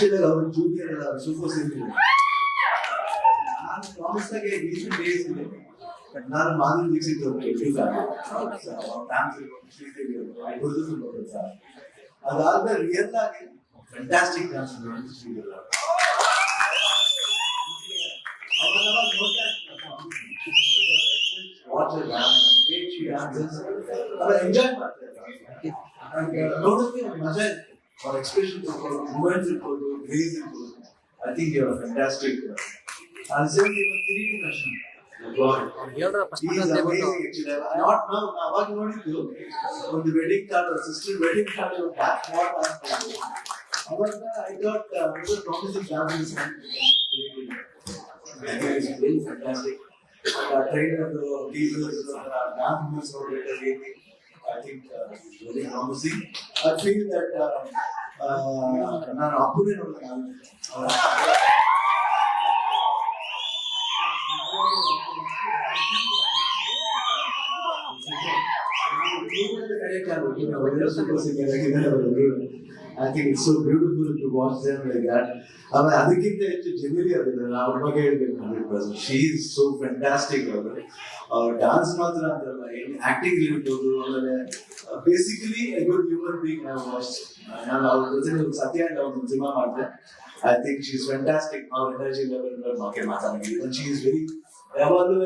Actually ಅವರು junior ಅಲ್ಲ super senior ನಾನು ಪ್ರಾಮಿಸ್ ಆಗಿ ರೀಸೆಂಟ್ ಡೇಸ್ ಇದೆ ಬಟ್ ನಾನು ಮಾಧುರಿ ದೀಕ್ಷಿತ್ ಅವ್ರ ಡ್ಯಾನ್ಸ್ ಅದಾದ್ಮೇಲೆ ರಿಯಲ್ ಆಗಿ ಫ್ಯಾಂಟಾಸ್ಟಿಕ್ ಡ್ಯಾನ್ಸ್ ವಾಚ್ ಎಂಜಾಯ್ ಮಾಡ್ತಾರೆ ನೋಡೋಕೆ ಒಂದು for expression people, movement people, ways people. I think you are fantastic. And same thing with Kiriki Darshan. He is amazing actually. Not now, now you know you On the wedding card or sister wedding card, you that what I am However, I got uh, another promising families. It's very fantastic. Uh, trainer, teasers, dance moves, or later anything. ರೀತಿ I think very promising I feel that ನಾನು ಅಪ್ಪನೇ ನೋಡೋದು I think it's so beautiful to watch them like that. ಆಮೇಲೆ ಅದಕ್ಕಿಂತ ಹೆಚ್ಚು ಜಮಿಲಿ ಅವ್ರಿದ್ದಾರೆ ಅವ್ರ ಬಗ್ಗೆ ಹೇಳ್ಬೇಕು hundred percent she is so fantastic ಅವರು ಅವ್ರ ಡಾನ್ಸ್ ಮಾತ್ರ ಅಂತಲ್ಲ ಏನು ಆಕ್ಟಿಂಗ್ ಇರ್ಬೋದು ಆಮೇಲೆ basically a good human being I watch ನಾನು ಅವ್ರ ಜೊತೆ ಒಂದು ಸತ್ಯ ಅಂತ ಒಂದು ಸಿನಿಮಾ ಮಾಡಿದೆ I think she is fantastic ಅವ್ರ ಎನರ್ಜಿ ಲೆವೆಲ್ ಬಗ್ಗೆ ಮಾತಾಡಿದ್ವಿ ಶಿ ಇಸ್ ವೆರಿ ಯಾವಾಗಲೂ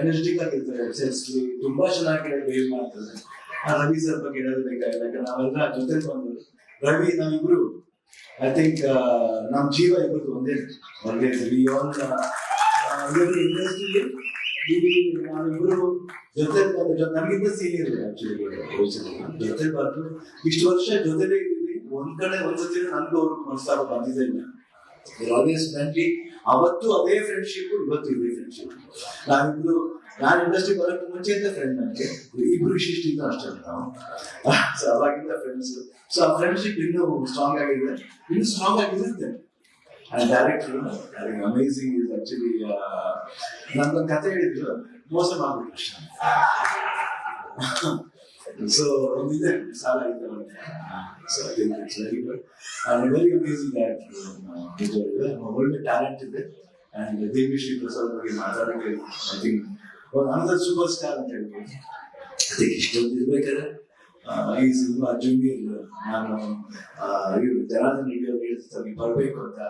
ಎನರ್ಜೆಟಿಕ್ ಆಗಿರ್ತಾರೆ ಸೆನ್ಸ್ಲಿ ತುಂಬಾ ಚೆನ್ನಾಗಿ ಬಿಹೇವ್ ಮಾಡ್ತಾರೆ. ರವಿ ಸರ್ ಬಗ್ಗೆ ಹೇಳೋದು ಬೇಕಾಗಿಲ್ಲ. ಯಾಕಂದ್ರೆ ನಾವೆಲ್ಲ ಜೊತೆ ಬಂದು, ರವಿ ನಾವಿಬ್ರು ಐ ಥಿಂಕ್ ನಮ್ಮ ಜೀವ ಇಬ್ಬರು ಒಂದೇ ಒಂದೇ ವಿ ಆಲ್ ಇಂಡಸ್ಟ್ರಿಯಲ್ಲಿ ನಾವಿಬ್ರು ಜೊತೆ ಬಂದು ನನಗಿಂತ ಸೀನಿಯರ್ ಆಕ್ಚುಲಿ ಜೊತೆ ಬಂದು, ಇಷ್ಟು ವರ್ಷ ಜೊತೆಲೇ ಇದ್ದೀವಿ. ಒಂದ್ ಕಡೆ ಒಂದ್ಸತಿ ನನ್ಗೂ ಅವ್ರಿಗೆ ಮನಸ್ಸಾಗ ಬಂದಿದೆ ಆಲ್ವೇಸ್ ಫ್ರೆಂಡ್ಲಿ ಅವತ್ತು ಅದೇ ಫ್ರೆಂಡ್ಶಿಪ್ ಇವತ್ತು ಇದೇ ಫ್ರೆಂಡ್ಶಿಪ್ ನಾವಿಬ್ರು, ನಾನು ಇಂಡಸ್ಟ್ರಿ ಬರೋಕ್ಕೆ ಮುಂಚೆಯಿಂದ ಫ್ರೆಂಡ್ ನನಗೆ ಇಬ್ರು ಇಷ್ಟಿಷ್ಟ ಅಷ್ಟೇ ನಾವು ಸೊ ಅವಾಗಿಂದ ಫ್ರೆಂಡ್ಸ್ ಸೊ ಆ ಫ್ರೆಂಡ್ಶಿಪ್ ಇನ್ನೂ ಸ್ಟ್ರಾಂಗ್ ಆಗಿದೆ. ಇನ್ನು ಸ್ಟ್ರಾಂಗ್ ಆಗಿರುತ್ತೆ. And director amazing is actually ನನ್ನೊಂದು ಕತೆ ಹೇಳಿದ್ರು, ಮೋಸ ಮಾಡ್ಬಿಟ್ಟು ಅಷ್ಟೇ. ಸೊ ಒಂದಿದೆ ಸಾಲ ಇದೆ so I think it's very good and very amazing director ಒಳ್ಳೆ ಟ್ಯಾಲೆಂಟ್ ಇದೆ ಅಂಡ್ ದೇವಿ ಶ್ರೀ ಪ್ರಸಾದ್ ಬಗ್ಗೆ ಮಾತಾಡೋಕೆ ಐ ಥಿಂಕ್ ಒಂದು ಅನದರ್ ಸೂಪರ್ ಸ್ಟಾರ್ ಅಂತ ಹೇಳ್ಬೋದು ಅದಕ್ಕೆ ಇಷ್ಟೊಂದು ಇರ್ಬೇಕಾದ್ರೆ ಆ, ಈ ಸಿನಿಮಾ ಜೂನಿಯರ್ ನಾನು ಇವ್ರು ಜನಾರ್ದನ್ ರೆಡ್ಡಿ ಅವ್ರು ಹೇಳ್ತಾರೆ ನೀವು ಬರಬೇಕು ಅಂತ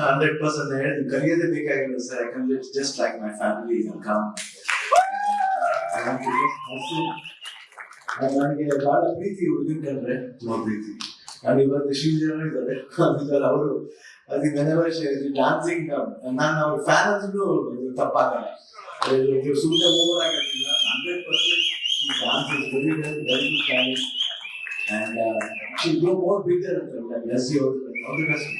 ಹಂಡ್ರೆಡ್ ಪರ್ಸೆಂಟ್ ಹೇಳಿದ್ರು ಕಲಿಯೋದೇ ಬೇಕಾಗಿಲ್ಲ ಸರ್ ಯಾಕಂದ್ರೆ it's just like my family come ನನಗೆ ಬಹಳ ಪ್ರೀತಿ ಹುಡುಗನ್ ಕಂಡ್ರೆ ತುಂಬಾ ಪ್ರೀತಿ. ನಾನು ಇವತ್ತು ಶ್ರೀ ಜನ ಇದ್ದಾರೆ. ಇದ್ದಾರೆ ಅವರು. ಅದು ವೆನೆವರ್ ಡಾನ್ಸಿಂಗ್ ನಾನು ಅವ್ರ ಫ್ಯಾನ್ ಅಂದ್ರೂ ತಪ್ಪಾಗಲ್ಲ ಸುಮ್ಮನೆ over ಆಗಿರ್ತಿಲ್ಲ hundred percent dance is very very very talent and she go more bigger ಅಂತ ಯು ಆಲ್ ದಿ ಬೆಸ್ಟ್